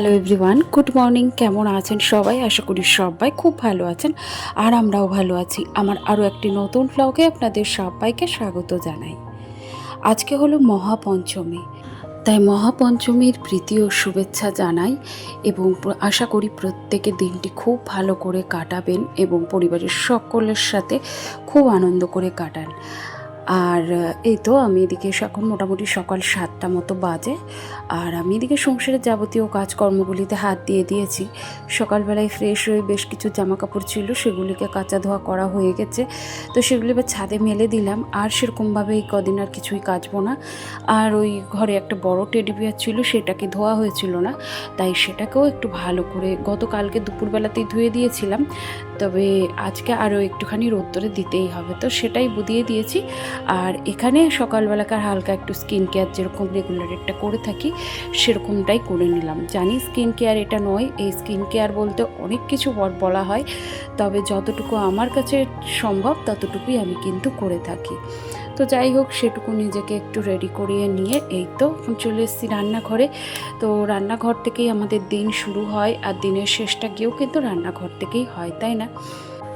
Hello everyone, good morning. কেমন আছেন সবাই? আশা করি সবাই খুব ভালো আছেন আর আমরাও ভালো আছি। আমার আরও একটি নতুন ব্লগে আপনাদের সবাইকে স্বাগত জানাই। আজকে হলো মহাপঞ্চমী। তাই মহাপঞ্চমীর প্রীতি ও শুভেচ্ছা জানাই এবং আশা করি প্রত্যেকে দিনটি খুব ভালো করে কাটাবেন এবং পরিবারের সকলের সাথে খুব আনন্দ করে কাটান। আর এই তো আমি এদিকে এখন মোটামুটি সকাল সাতটা মতো বাজে। আর আমি এদিকে সংসারের যাবতীয় কাজকর্মগুলিতে হাত দিয়ে দিয়েছি। সকালবেলায় ফ্রেশ হয়ে বেশ কিছু জামা কাপড় ছিল, সেগুলিকে কাঁচা ধোয়া করা হয়ে গেছে। তো সেগুলি এবার ছাদে মেলে দিলাম। আর সেরকমভাবে এই কদিন আর কিছুই কাচবো না। আর ওই ঘরে একটা বড় টেডি বিয়ার ছিল, সেটাকে ধোয়া হয়েছিল না। তাই সেটাকেও একটু ভালো করে গতকালকে দুপুরবেলাতেই ধুয়ে দিয়েছিলাম। তবে আজকে আরও একটুখানি রোদ্দরে দিতেই হবে। তো সেটাই বুদিয়ে দিয়েছি। আর এখানে সকালবেলাকার হালকা একটু স্কিন কেয়ার যেরকম রেগুলার একটা করে থাকি, সেরকমটাই করে নিলাম। জানি স্কিন কেয়ার এটা নয়, এই স্কিন কেয়ার বলতে অনেক কিছু বল- হয়, তবে যতটুকু আমার কাছে সম্ভব ততটুকুই আমি কিন্তু করে থাকি। তো যাই হোক, সেটুকু নিজেকে একটু রেডি করিয়ে নিয়ে এই তো চলে এসেছি রান্নাঘরে। তো রান্নাঘর থেকেই আমাদের দিন শুরু হয় আর দিনের শেষটা গিয়েও কিন্তু রান্নাঘর থেকেই হয়, তাই না?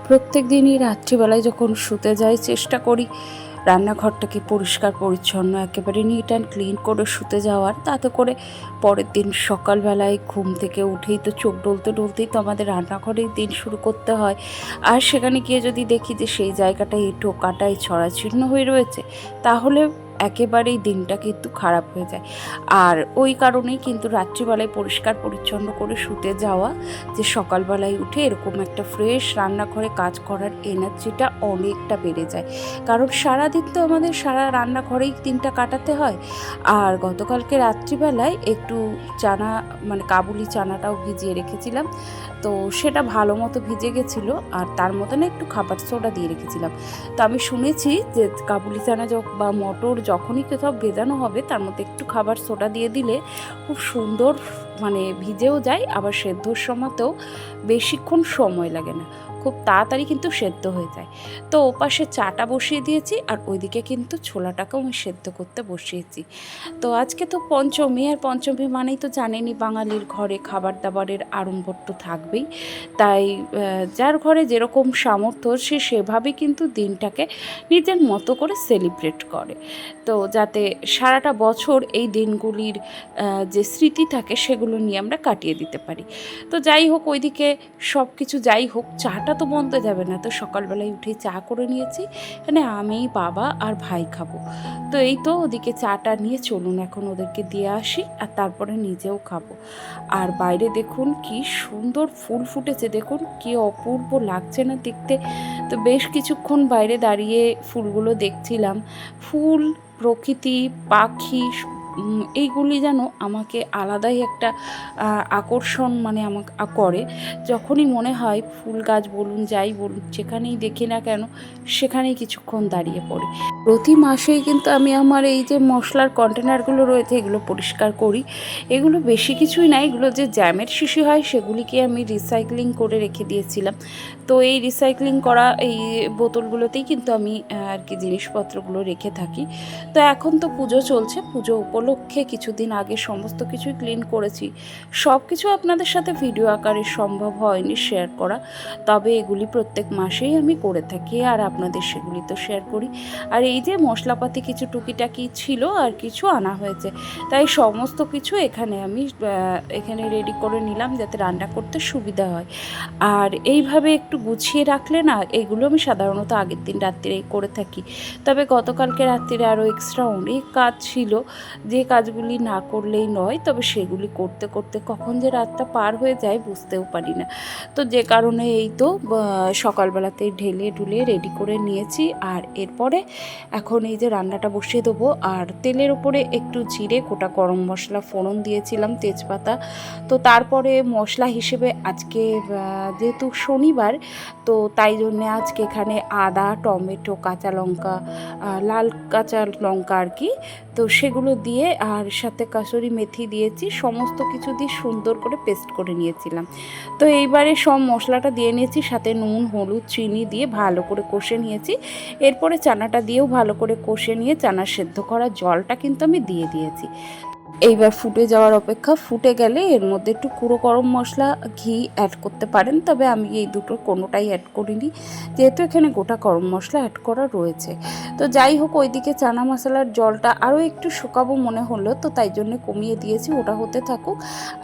প্রত্যেক দিনই রাত্রিবেলায় যখন শুতে যাই, চেষ্টা করি রান্নাঘরটাকে পরিষ্কার, পরিচ্ছন্ন, একেবারে নিট অ্যান্ড ক্লিন করে শুতে যাওয়ার? তাতে করে পরের দিন সকালবেলায় ঘুম থেকে উঠেই তো চোখ ডলতে ডলতেই তো আমাদের রান্নাঘরেই দিন শুরু করতে হয়। আর সেখানে গিয়ে যদি দেখি যে সেই জায়গাটা এঁটো কাটায় ছড়াছিন্ন হয়ে রয়েছে, তাহলে একেবারেই দিনটা কিন্তু খারাপ হয়ে যায়। আর ওই কারণেই কিন্তু রাত্রিবেলায় পরিষ্কার পরিচ্ছন্ন করে শুতে যাওয়া, যে সকালবেলায় উঠে এরকম একটা ফ্রেশ রান্নাঘরে কাজ করার এনার্জিটা অনেকটা বেড়ে যায়। কারণ সারাদিন তো আমাদের সারা রান্নাঘরেই দিনটা কাটাতে হয়। আর গতকালকে রাত্রিবেলায় একটু চানা মানে কাবুলি চানাটাও ভিজিয়ে রেখেছিলাম। তো সেটা ভালো মতো ভিজে গেছিল আর তার মতন একটু খাবার সোডা দিয়ে রেখেছিলাম। তো আমি শুনেছি যে কাবুলি চানা যখ- বা মটর যখনই কোথাও ভেজানো হবে তার মধ্যে একটু খাবার সোডা দিয়ে দিলে খুব সুন্দর মানে ভিজেও যায়, আবার সেদ্ধর সময়তেও বেশিক্ষণ সময় লাগে না। খুব তাড়াতাড়ি কিন্তু সেদ্ধ হয়ে যায়। তো ওপাশে চাটা বসিয়ে দিয়েছি আর ওইদিকে কিন্তু ছোলাটাকেও আমি সেদ্ধ করতে বসিয়েছি। তো আজকে তো পঞ্চমী, আর পঞ্চমী মানেই তো জানেনি বাঙালির ঘরে খাবার দাবারের আড়ম্বর তো থাকবেই। তাই যার ঘরে যেরকম সামর্থ্য সে সেভাবে কিন্তু দিনটাকে নিজের মতো করে সেলিব্রেট করে। তো যাতে সারাটা বছর এই দিনগুলির যে স্মৃতি থাকে সেগুলো নিয়ে আমরা কাটিয়ে দিতে পারি। তো যাই হোক, ওইদিকে সব কিছু যাই হোক, চাটা তো বন্ধ যাবে না। তো সকালবেলায় উঠে চা করে নিয়েছি। এখানে আমি, বাবা আর ভাই খাব। তো এই তো ওদিকে চাটা নিয়ে চলুন, এখন ওদেরকে দিয়ে আসি আর তারপরে নিজেও খাব। আর বাইরে দেখুন কি সুন্দর ফুল ফুটেছে। দেখুন কি অপূর্ব লাগছে না দেখতে। তো বেশ কিছুক্ষণ বাইরে দাঁড়িয়ে ফুলগুলো দেখছিলাম। ফুল, প্রকৃতি, পাখি এইগুলি যেন আমাকে আলাদাই একটা আকর্ষণ মানে আমাকে করে। যখনই মনে হয় ফুল গাছ বলুন, যাই বলুন, যেখানেই দেখি না কেন, সেখানেই কিছুক্ষণ দাঁড়িয়ে পড়ি। প্রতি মাসেই কিন্তু আমি আমার এই যে মশলার কন্টেনারগুলো রয়েছে, এগুলো পরিষ্কার করি। এগুলো বেশি কিছুই না, এগুলো যে জ্যামের শিশি হয়, সেগুলিকে আমি রিসাইক্লিং করে রেখে দিয়েছিলাম। তো এই রিসাইক্লিং করা, এই বোতলগুলোতেই কিন্তু আমি আর কি জিনিসপত্রগুলো রেখে থাকি। তো এখন তো পুজো চলছে, পুজো উপলক্ষে কিছুদিন আগে সমস্ত কিছুই ক্লিন করেছি। সব কিছু আপনাদের সাথে ভিডিও আকারে সম্ভব হয়নি শেয়ার করা। তবে এগুলি প্রত্যেক মাসেই আমি করে থাকি আর আপনাদের সেগুলি তো শেয়ার করি। আর এই যে মশলাপাতি কিছু টুকিটাকি ছিল আর কিছু আনা হয়েছে, তাই সমস্ত কিছু এখানে আমি এখানে রেডি করে নিলাম যাতে রান্না করতে সুবিধা হয়। আর এইভাবে একটু গুছিয়ে রাখলে না, এগুলো আমি সাধারণত আগের দিন রাত্রিরেই করে থাকি। তবে গতকালকে রাত্রিরে আরও এক্সট্রা অনেক কাজ ছিল যে কাজগুলি না করলেই নয়, তবে সেগুলি করতে করতে কখন যে রাতটা পার হয়ে যায় বুঝতেও পারি না। তো যে কারণে এই তো সকালবেলাতেই ঢেলে ঢুলে রেডি করে নিয়েছি। আর এরপরে এখন এই যে রান্নাটা বসিয়ে দেবো। আর তেলের উপরে একটু জিরে, গোটা গরম মশলা, ফোড়ন দিয়েছিলাম, তেজপাতা। তো তারপরে মশলা হিসেবে আজকে যেহেতু শনিবার, তো তাই জন্যে আজকে এখানে আদা, টমেটো, কাঁচা লঙ্কা লাল কাঁচা লঙ্কা আর কি তো সেগুলো দিয়ে আর সাথে কাসুরি মেথি দিয়েছি, সমস্ত কিছু দিয়ে সুন্দর করে পেস্ট করে নিয়েছিলাম। তো এইবারে সব মশলাটা দিয়ে নিয়েছি, সাথে নুন, হলুদ, চিনি দিয়ে ভালো করে কষে নিয়েছি। এরপরে চানাটা দিয়েও ভালো করে কষে নিয়ে চানা সেদ্ধ করা জলটা কিন্তু আমি দিয়ে দিয়েছি। এইবার ফুটে যাওয়ার অপেক্ষা, ফুটে গেলে এর মধ্যে একটু কুড়ো গরম মশলা, ঘি অ্যাড করতে পারেন। তবে আমি এই দুটোর কোনোটাই অ্যাড করিনি। যেহেতু এখানে গোটা গরম মশলা অ্যাড করা রয়েছে। তো যাই হোক, ওইদিকে চানা মশলার জলটা আরও একটু শুকাবো মনে হলো তো, তাই জন্য কমিয়ে দিয়েছি, ওটা হতে থাকুক।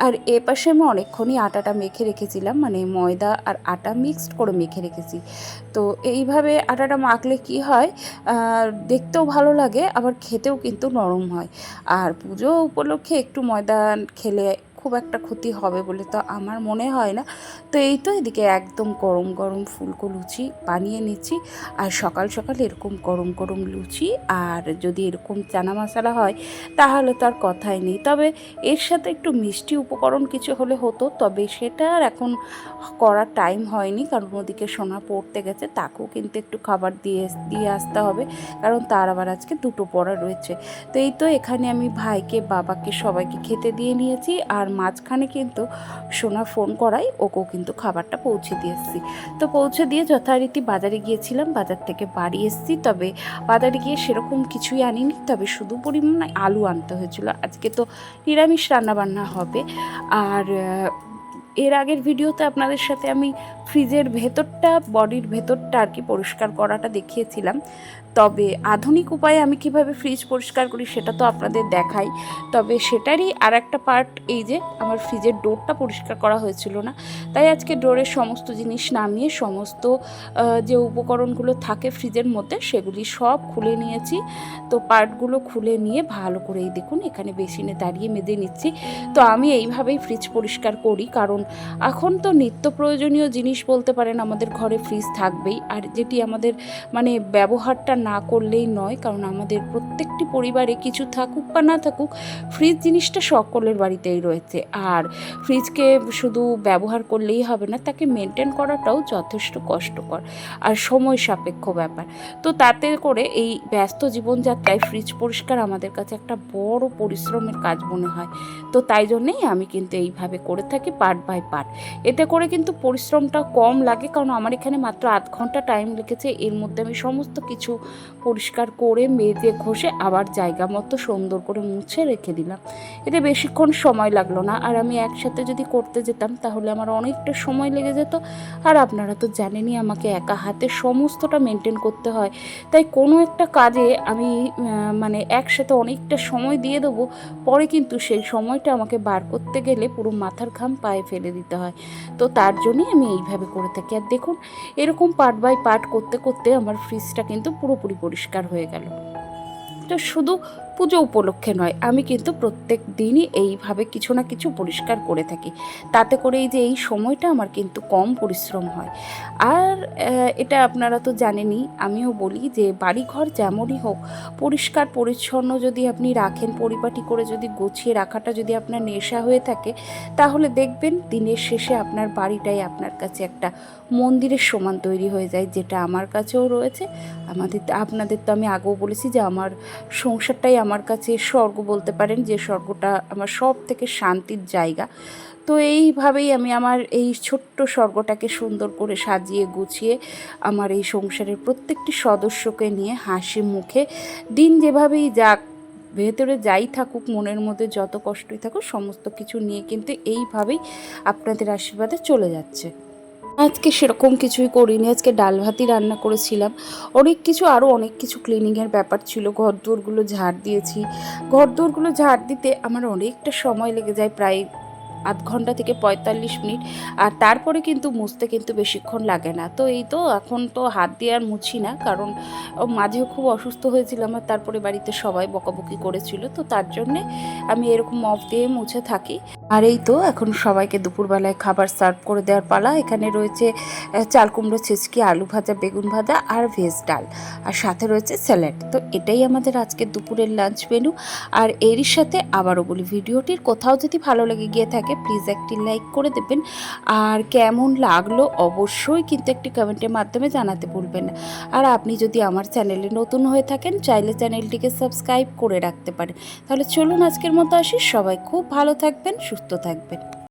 আর এ পাশে আমি অনেকক্ষণই আটাটা মেখে রেখেছিলাম মানে ময়দা আর আটা মিক্সড করে মেখে রেখেছি। তো এইভাবে আটাটা মাখলে কি হয় দেখতেও ভালো লাগে, আবার খেতেও কিন্তু নরম হয়। আর পুজো উপলক্ষে একটু ময়দা খেলে খুব একটা ক্ষতি হবে বলে তো আমার মনে হয় না। তো এই তো এদিকে একদম গরম গরম ফুলকো লুচি বানিয়ে নিচ্ছি। আর সকাল সকাল এরকম গরম গরম লুচি আর যদি এরকম চানা মশলা হয় তাহলে তো আর কথাই নেই। তবে এর সাথে একটু মিষ্টি উপকরণ কিছু হলে হতো, তবে সেটা আর এখন করার টাইম হয়নি। কারণ ওদিকে সোনা পড়তে গেছে, তাকেও কিন্তু একটু খাবার দিয়ে দিয়ে আসতে হবে। কারণ তার আবার আজকে দুটো পড়া রয়েছে। তো এই তো এখানে আমি ভাইকে, বাবাকে সবাইকে খেতে দিয়ে নিয়েছি। আর মাঝখানে কিন্তু সোনা ফোন করায় ওকেও কিন্তু খাবারটা পৌঁছে দিয়ে এসেছি। তো পৌঁছে দিয়ে যথারীতি বাজারে গিয়েছিলাম, বাজার থেকে বাড়ি এসেছি। তবে বাজারে গিয়ে সেরকম কিছুই আনিনি, তবে শুধু পরিমাণে আলু আনতে হয়েছিল। আজকে তো নিরামিষ রান্নাবান্না হবে। আর এর আগের ভিডিওতে আপনাদের সাথে আমি ফ্রিজের ভেতরটা, বডির ভেতরটা আর কি পরিষ্কার করাটা দেখিয়েছিলাম। তবে আধুনিক উপায়ে আমি কীভাবে ফ্রিজ পরিষ্কার করি সেটা তো আপনাদের দেখাই। তবে সেটারই আর একটা পার্ট এই যে, আমার ফ্রিজের ডোরটা পরিষ্কার করা হয়েছিল না। তাই আজকে ডোরের সমস্ত জিনিস নামিয়ে, সমস্ত যে উপকরণগুলো থাকে ফ্রিজের মধ্যে, সেগুলি সব খুলে নিয়েছি। তো পার্টগুলো খুলে নিয়ে ভালো করে এই দেখুন, এখানে বেসিনে দাঁড়িয়ে মেজে নিচ্ছি। তো আমি এইভাবেই ফ্রিজ পরিষ্কার করি, কারণ এখন তো নিত্য প্রয়োজনীয় জিনিস বলতে পারেন আমাদের ঘরে ফ্রিজ থাকবেই। আর যেটি আমাদের মানে ব্যবহারটা না করলেই নয়, কারণ আমাদের প্রত্যেকটি পরিবারে কিছু থাকুক বা না থাকুক ফ্রিজ জিনিসটা সকলের বাড়িতেই রয়েছে। আর ফ্রিজকে শুধু ব্যবহার করলেই হবে না, তাকে মেনটেন করাটাও যথেষ্ট কষ্টকর আর সময় সাপেক্ষ ব্যাপার। তো তাতে করে এই ব্যস্ত জীবনযাত্রায় ফ্রিজ পরিষ্কার আমাদের কাছে একটা বড় পরিশ্রমের কাজ মনে হয়। তো তাই জন্যেই আমি কিন্তু এইভাবে করে থাকি পার্ট বাই পার্ট এতে করে কিন্তু পরিশ্রমটা কম লাগে, কারণ আমার এখানে মাত্র আধ ঘণ্টা টাইম লেগেছে। এর মধ্যে আমি সমস্ত কিছু পরিষ্কার করে, মেজে, ঘষে আবার জায়গা মতো সুন্দর করে মুছে রেখে দিলাম। এতে বেশিক্ষণ সময় লাগল না। আর আমি একসাথে যদি করতে যেতাম, তাহলে আমার অনেকটা সময় লেগে যেত। আর আপনারা তো জানেনই, আমাকে একা হাতে সমস্তটা মেনটেন করতে হয়। তাই কোনো একটা কাজে আমি মানে একসাথে অনেকটা সময় দিয়ে দেবো। পরে কিন্তু সেই সময়টা আমাকে বার করতে গেলে পুরো মাথার ঘাম পায়ে ফেলে দিতে হয়। তো তার জন্যই আমি এইভাবে করে থাকি। আর দেখুন, এরকম পার্ট বাই পার্ট করতে করতে আমার ফ্রিজটা কিন্তু পুরোপুরি পরিষ্কার হয়ে গেল। তো শুধু পুজো উপলক্ষে নয়, আমি কিন্তু প্রত্যেক দিনই এইভাবে কিছু না কিছু পরিষ্কার করে থাকি। তাতে করে এই যে এই সময়টা আমার কিন্তু কম পরিশ্রম হয়। আর এটা আপনারা তো জানেনই, আমিও বলি যে বাড়িঘর যেমনই হোক, পরিষ্কার পরিচ্ছন্ন যদি আপনি রাখেন, পরিপাটি করে যদি গুছিয়ে রাখাটা যদি আপনার নেশা হয়ে থাকে, তাহলে দেখবেন দিনের শেষে আপনার বাড়িটাই আপনার কাছে একটা মন্দিরের সমান তৈরি হয়ে যায়, যেটা আমার কাছেও রয়েছে। আমাদের, আপনাদের তো আমি আগেও বলেছি যে আমার সংসারটাই আমার কাছে স্বর্গ বলতে পারেন যে স্বর্গটা আমার সব থেকে শান্তির জায়গা। তো এইভাবেই আমি আমার এই ছোট্ট স্বর্গটাকে সুন্দর করে সাজিয়ে গুছিয়ে আমার এই সংসারের প্রত্যেকটি সদস্যকে নিয়ে হাসি মুখে দিন যেভাবেই যাক, ভেতরে যাই থাকুক, মনের মধ্যে যত কষ্টই থাকুক, সমস্ত কিছু নিয়ে কিন্তু এইভাবেই আপনাদের আশীর্বাদে চলে যাচ্ছে। আজকে সেরকম কিছুই করিনি, আজকে ডাল ভাতই রান্না করেছিলাম। অনেক কিছু আরও অনেক কিছু ক্লিনিংয়ের ব্যাপার ছিল। ঘর দুয়ারগুলো ঝাড় দিয়েছি। ঘর দুয়ারগুলো ঝাড় দিতে আমার অনেকটা সময় লেগে যায়, প্রায় আধ ঘণ্টা থেকে পঁয়তাল্লিশ মিনিট। আর তারপরে কিন্তু মুছতে কিন্তু বেশিক্ষণ লাগে না। তো এই তো, এখন তো হাত দিয়ে আর মুছি না, কারণ মাঝেও খুব অসুস্থ হয়েছিলাম আর তারপরে বাড়িতে সবাই বকাবকি করেছিল। তো তার জন্যে আমি এরকম মপ দিয়ে মুছে থাকি। আর এই তো এখন সবাইকে দুপুরবেলায় খাবার সার্ভ করে দেওয়ার পালা। এখানে রয়েছে চাল কুমড়ো, ছেচকি, আলু ভাজা, বেগুন ভাজা আর ভেজ ডাল। আর সাথে রয়েছে স্যালাড। তো এটাই আমাদের আজকে দুপুরের লাঞ্চ মেনু। আর এরই সাথে আবারও বলি, ভিডিওটির কোথাও যদি ভালো লেগে গিয়ে থাকে, প্লিজ একটি লাইক করে দেবেন। আর কেমন লাগল অবশ্যই কিন্তু একটি কমেন্টের মাধ্যমে জানাতে ভুলবেন না। আর আপনি যদি আমার চ্যানেলে নতুন হয়ে থাকেন, চাইলে চ্যানেলটিকে সাবস্ক্রাইব করে রাখতে পারেন। তাহলে চলুন আজকের মতো আসি। সবাই খুব ভালো থাকবেন সুস্থ থাকবেন।